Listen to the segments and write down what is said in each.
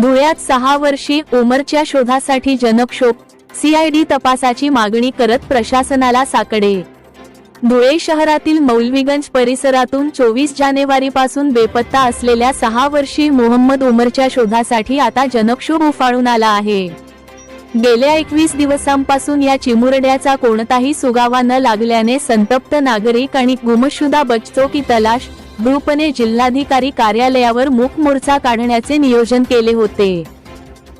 धुळ्यात सहा वर्षी उमरच्या शोधासाठी जनक्षोभ सीआयडी तपासाची मागणी करत प्रशासनाला साकडे. धुळे शहरातील मौलवीगंज परिसरातून चोवीस जानेवारीपासून बेपत्ता असलेल्या सहा वर्षी मोहम्मद उमरच्या शोधासाठी आता जनक्षोभ उफाळून आला आहे. गेल्या एकवीस दिवसांपासून या चिमुरड्याचा कोणताही सुगावा न लागल्याने संतप्त नागरिक आणि गुमशुदा बचतो की तलाश ग्रुपने जिल्हाधिकारी कार्यालयावर मूक मोर्चा काढण्याचे नियोजन केले होते.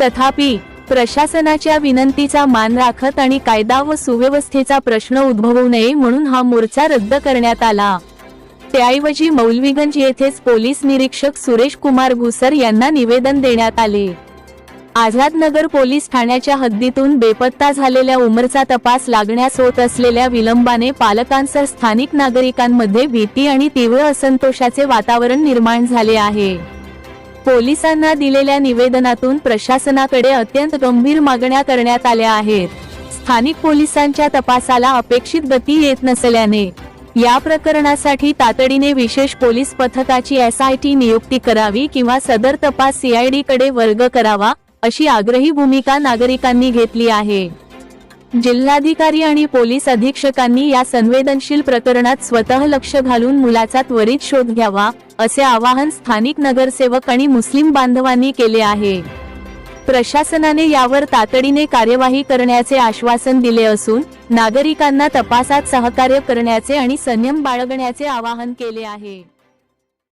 तथापि प्रशासनाच्या विनंतीचा मान राखत आणि कायदा व सुव्यवस्थेचा प्रश्न उद्भवू नये म्हणून हा मोर्चा रद्द करण्यात आला. त्याऐवजी मौलवीगंज येथेच पोलीस निरीक्षक सुरेश कुमार भुसर यांना निवेदन देण्यात आले. आझादनगर पोलीस ठाण्याच्या हद्दीतून बेपत्ता झालेल्या उमरचा तपास लागण्यास होत असलेल्या विलंबाने पालकांसह स्थानिक नागरिकांमध्ये भीती आणि तीव्र असंतोषाचे वातावरण निर्माण झाले आहे. पोलिसांना दिलेल्या निवेदनातून प्रशासनाकडे अत्यंत गंभीर मागण्या करण्यात आल्या आहेत. स्थानिक पोलिसांच्या तपासाला अपेक्षित गती येत नसल्याने या प्रकरणासाठी तातडीने विशेष पोलीस पथकाची एसआयटी नियुक्ती करावी किंवा सदर तपास सीआयडी कडे वर्ग करावा अशी आग्रही भूमिका नागरिकांनी घेतली आहे. जिल्हाधिकारी आणि पोलीस अधीक्षकांनी या संवेदनशील प्रकरणात स्वतः लक्ष घालून मुलाचा त्वरित शोध घ्यावा असे आवाहन स्थानिक नगरसेवक आणि मुस्लिम बांधवांनी केले आहे. प्रशासनाने यावर तातडीने कार्यवाही करण्याचे आश्वासन दिले असून नागरिकांना तपासात सहकार्य करण्याचे आणि संयम बाळगण्याचे आवाहन केले आहे.